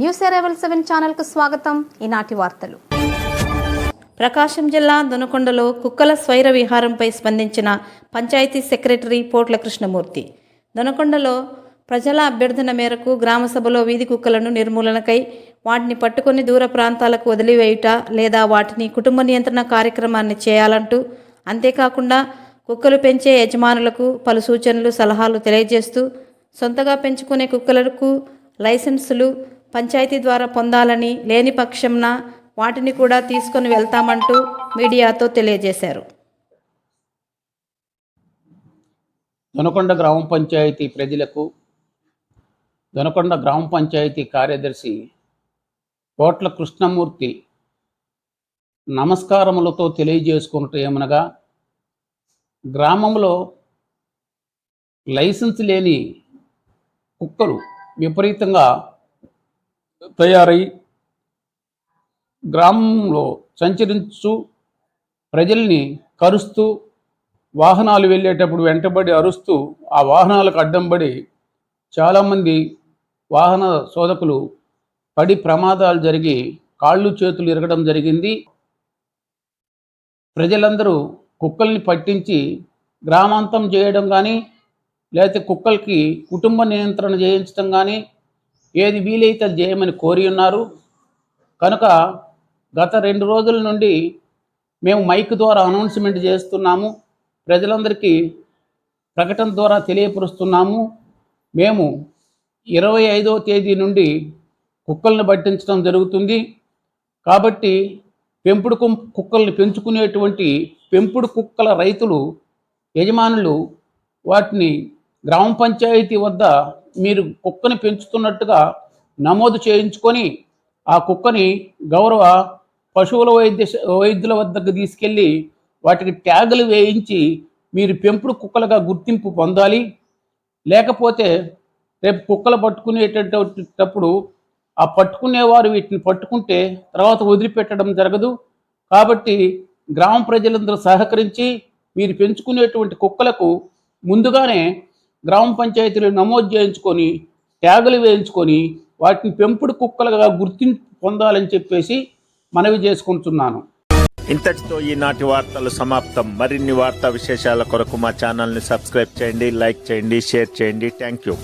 News ఎరవల్ seven ఛానల్కు స్వాగతం. ఈనాటి వార్తలు. ప్రకాశం జిల్లా దొనకొండలో కుక్కల స్వైర విహారంపై స్పందించిన పంచాయతీ సెక్రటరీ పోట్ల కృష్ణమూర్తి. దొనకొండలో ప్రజల అభ్యర్థన మేరకు గ్రామ సభలో వీధి కుక్కలను నిర్మూలనకై వాటిని పట్టుకొని దూర ప్రాంతాలకు వదిలివేయుట లేదా వాటిని కుటుంబ నియంత్రణ కార్యక్రమాన్ని చేయాలంటూ అంతేకాకుండా కుక్కలు పెంచే యజమానులకు పలు సూచనలు సలహాలు తెలియజేస్తూ సొంతగా పెంచుకునే కుక్కలకు లైసెన్సులు పంచాయతీ ద్వారా పొందాలని లేని పక్షంన వాటిని కూడా తీసుకొని వెళ్తామంటూ మీడియాతో తెలియజేశారు. దొనకొండ గ్రామ పంచాయతీ ప్రజలకు దొనకొండ గ్రామ పంచాయతీ కార్యదర్శి కోట్ల కృష్ణమూర్తి నమస్కారములతో తెలియజేసుకున్నట్టు ఏమనగా గ్రామంలో లైసెన్స్ లేని కుక్కలు విపరీతంగా తయారై గ్రామంలో సంచరించు ప్రజల్ని కరుస్తూ వాహనాలు వెళ్ళేటప్పుడు వెంటబడి అరుస్తూ ఆ వాహనాలకు అడ్డంబడి చాలామంది వాహన శోధకులు పడి ప్రమాదాలు జరిగి కాళ్ళు చేతులు ఇరగడం జరిగింది. ప్రజలందరూ కుక్కల్ని పట్టించి గ్రామాంతం చేయడం కానీ లేకపోతే కుక్కలకి కుటుంబ నియంత్రణ చేయించడం కానీ ఏది వీలైతే అది చేయమని కోరి ఉన్నారు. కనుక గత రెండు రోజుల నుండి మేము మైక్ ద్వారా అనౌన్స్మెంట్ చేస్తున్నాము. ప్రజలందరికీ ప్రకటన ద్వారా తెలియపరుస్తున్నాము. మేము ఇరవై ఐదవ తేదీ నుండి కుక్కల్ని పట్టించడం జరుగుతుంది. కాబట్టి పెంపుడు కుక్కల్ని పెంచుకునేటువంటి పెంపుడు కుక్కల రైతులు యజమానులు వాటిని గ్రామ పంచాయతీ వద్ద మీరు కుక్కని పెంచుతున్నట్టుగా నమోదు చేయించుకొని ఆ కుక్కని గౌరవ పశువుల వైద్య వైద్యుల వద్దకు తీసుకెళ్ళి వాటికి ట్యాగులు వేయించి మీరు పెంపుడు కుక్కలుగా గుర్తింపు పొందాలి. లేకపోతే రేపు కుక్కలు పట్టుకునేటప్పుడు ఆ పట్టుకునేవారు వీటిని పట్టుకుంటే తర్వాత వదిలిపెట్టడం జరగదు. కాబట్టి గ్రామ ప్రజలందరూ సహకరించి మీరు పెంచుకునేటువంటి కుక్కలకు ముందుగానే గ్రామ పంచాయతీలు నమోదు చేయించుకొని ట్యాగులు వేయించుకొని వాటిని పెంపుడు కుక్కలుగా గుర్తింపు పొందాలని చెప్పేసి మనవి చేసుకుంటున్నాను. ఇంతటితో ఈనాటి వార్తలు సమాప్తం. మరిన్ని వార్తా విశేషాల కొరకు మా ఛానల్ని సబ్స్క్రైబ్ చేయండి లైక్ చేయండి షేర్ చేయండి. Thank you.